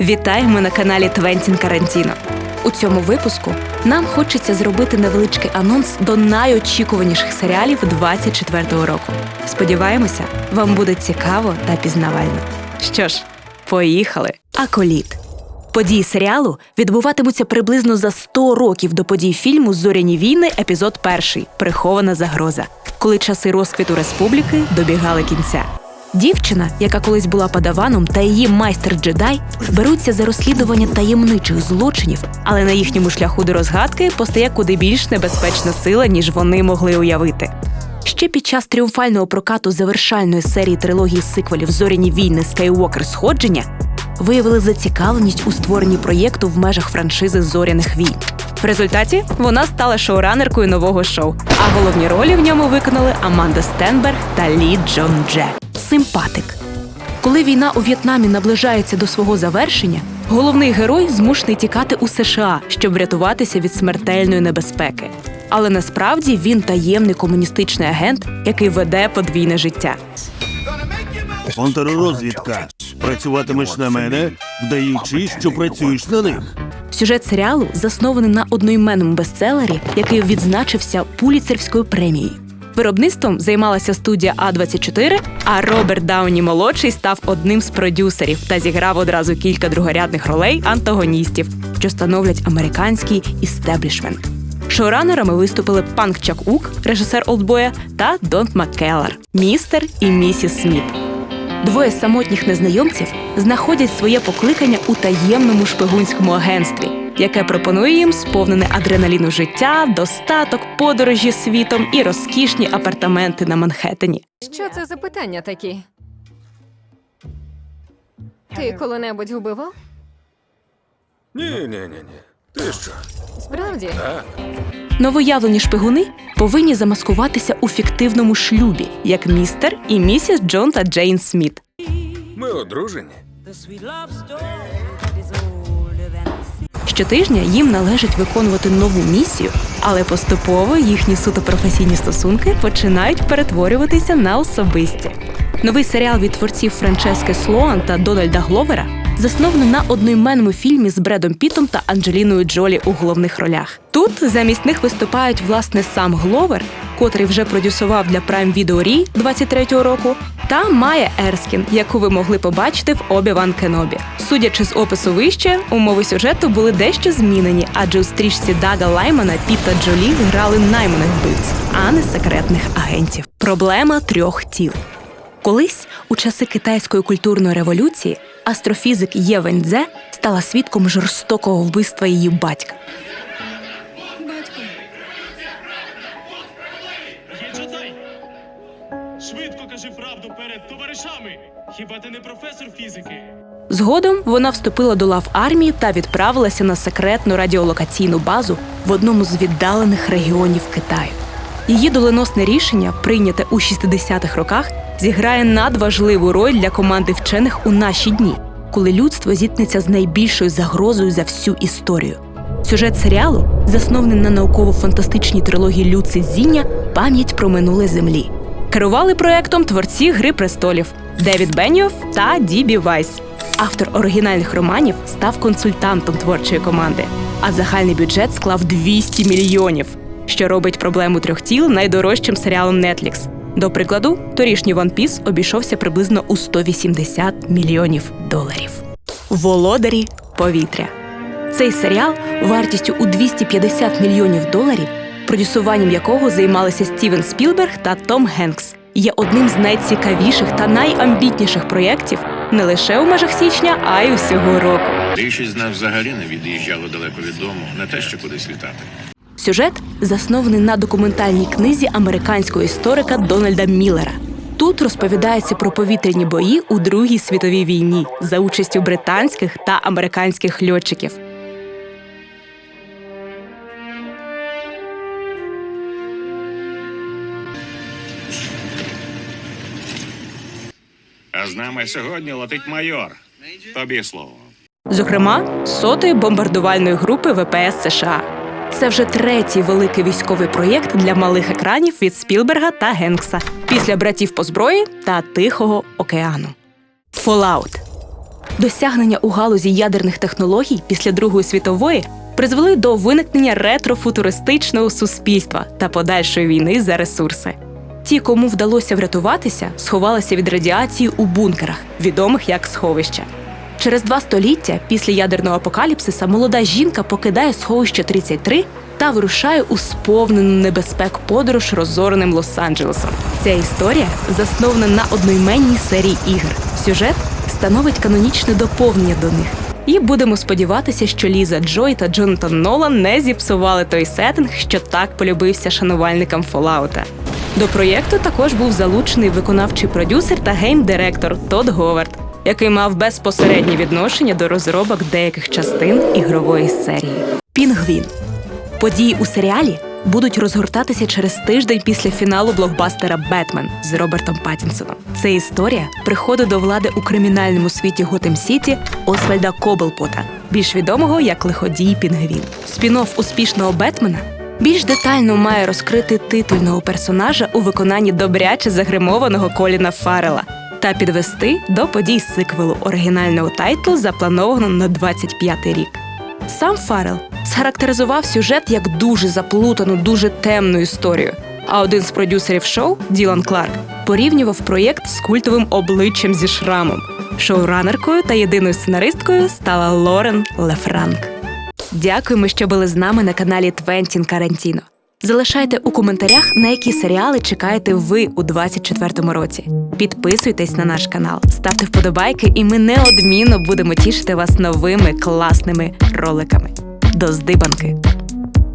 Вітаємо на каналі Твентін Карантіно. У цьому випуску нам хочеться зробити невеличкий анонс до найочікуваніших серіалів 24-го року. Сподіваємося, вам буде цікаво та пізнавально. Що ж, поїхали! Аколіт. Події серіалу відбуватимуться приблизно за 100 років до подій фільму Зоряні війни, епізод перший Прихована загроза, коли часи розквіту республіки добігали кінця. Дівчина, яка колись була падаваном, та її майстер джедай беруться за розслідування таємничих злочинів, але на їхньому шляху до розгадки постає куди більш небезпечна сила, ніж вони могли уявити. Ще під час тріумфального прокату завершальної серії трилогії сиквелів Зоряні війни Скайуокер Сходження виявили зацікавленість у створенні проєкту в межах франшизи Зоряних війн. В результаті вона стала шоуранеркою нового шоу, а головні ролі в ньому виконали Аманда Стенберг та Лі Джон Дже. Симпатик. Коли війна у В'єтнамі наближається до свого завершення, головний герой змушений тікати у США, щоб врятуватися від смертельної небезпеки. Але насправді він таємний комуністичний агент, який веде подвійне життя. Контррозвідка. Працюватимеш на мене, вдаючи, що працюєш на них. Сюжет серіалу заснований на одноіменному бестселері, який відзначився Пуліцерівською премією. Виробництвом займалася студія А24, а Роберт Дауні молодший став одним з продюсерів та зіграв одразу кілька другорядних ролей антагоністів, що становлять американський істеблішмент. Шоуранерами виступили Панк Чак Ук, режисер Олдбоя, та Донт Маккеллар, містер і місіс Сміт. Двоє самотніх незнайомців знаходять своє покликання у таємному шпигунському агентстві, яке пропонує їм сповнене адреналіну життя, достаток, подорожі світом і розкішні апартаменти на Манхеттені. Що це за питання такі? Ти коли-небудь вбивав? Ні, ні, ні, ні. Ти що? Справді? Так. Новоявлені шпигуни повинні замаскуватися у фіктивному шлюбі, як містер і місіс Джон та Джейн Сміт. Ми одружені. Щотижня їм належить виконувати нову місію, але поступово їхні суто професійні стосунки починають перетворюватися на особисті. Новий серіал від творців Франчески Слоан та Дональда Гловера заснований на одноіменному фільмі з Бредом Пітом та Анджеліною Джолі у головних ролях. Тут замість них виступають власне сам Гловер, котрий вже продюсував для Prime Video Рі 23-го року, та Майя Ерскін, яку ви могли побачити в Обі-Ван Кенобі. Судячи з опису вище, умови сюжету були дещо змінені, адже у стрічці Дага Лаймана Піт та Джолі грали найманих вбивць, а не секретних агентів. Проблема трьох тіл. Колись, у часи китайської культурної революції, астрофізик Є Веньцзе стала свідком жорстокого вбивства її батька. Хіба ти не професор фізики? Згодом вона вступила до лав армії та відправилася на секретну радіолокаційну базу в одному з віддалених регіонів Китаю. Її доленосне рішення, прийняте у 60-х роках, зіграє надважливу роль для команди вчених у наші дні, коли людство зіткнеться з найбільшою загрозою за всю історію. Сюжет серіалу заснований на науково-фантастичній трилогії Люцидзіння Пам'ять про минуле землі. Керували проектом творці Гри престолів Девід Бенніоф та Дібі Вайс. Автор оригінальних романів став консультантом творчої команди, а загальний бюджет склав 200 мільйонів, що робить проблему трьох тіл найдорожчим серіалом Netflix. До прикладу, торішній One Piece обійшовся приблизно у 180 мільйонів доларів. Володарі повітря. Цей серіал вартістю у 250 мільйонів доларів, продюсуванням якого займалися Стівен Спілберг та Том Генкс, є одним з найцікавіших та найамбітніших проєктів не лише у межах січня, а й усього року. Більшість з нас взагалі не від'їжджали далеко від дому, не те, що кудись літати. Сюжет заснований на документальній книзі американського історика Дональда Міллера. Тут розповідається про повітряні бої у Другій світовій війні за участю британських та американських льотчиків. А з нами сьогодні летить майор. Тобі слово. зокрема сотої бомбардувальної групи ВПС США. Це вже третій великий військовий проєкт для малих екранів від Спілберга та Генкса після братів по зброї та Тихого океану. Fallout. Досягнення у галузі ядерних технологій після Другої світової призвели до виникнення ретрофутуристичного суспільства та подальшої війни за ресурси. Ті, кому вдалося врятуватися, сховалися від радіації у бункерах, відомих як сховища. Через два століття після ядерного апокаліпсиса молода жінка покидає сховище 33 та вирушає у сповнену небезпек подорож розореним Лос-Анджелесом. Ця історія заснована на одноіменній серії ігор. Сюжет становить канонічне доповнення до них. І будемо сподіватися, що Ліза Джой та Джонатан Нолан не зіпсували той сеттинг, що так полюбився шанувальникам Фоллаута. До проєкту також був залучений виконавчий продюсер та гейм-директор Тодд Говард, який мав безпосереднє відношення до розробок деяких частин ігрової серії. Пінгвін. Події у серіалі будуть розгортатися через тиждень після фіналу блокбастера Бетмен з Робертом Паттінсоном. Це історія приходу до влади у кримінальному світі Готем Сіті Освальда Коблпота, більш відомого як лиходій Пінгвін. Спін-офф успішного Бетмена більш детально має розкрити титульного персонажа у виконанні добряче загримованого Коліна Фаррела та підвести до подій сиквелу оригінального тайтлу, запланованого на 25-й рік. Сам Фаррел схарактеризував сюжет як дуже заплутану, дуже темну історію. А один з продюсерів шоу Ділан Кларк порівнював проєкт з культовим обличчям зі шрамом. Шоуранеркою та єдиною сценаристкою стала Лорен Лефранк. Дякуємо, що були з нами на каналі Твентін Карантіно. Залишайте у коментарях, на які серіали чекаєте ви у 24-му році. Підписуйтесь на наш канал, ставте вподобайки, і ми неодмінно будемо тішити вас новими класними роликами. До здибанки!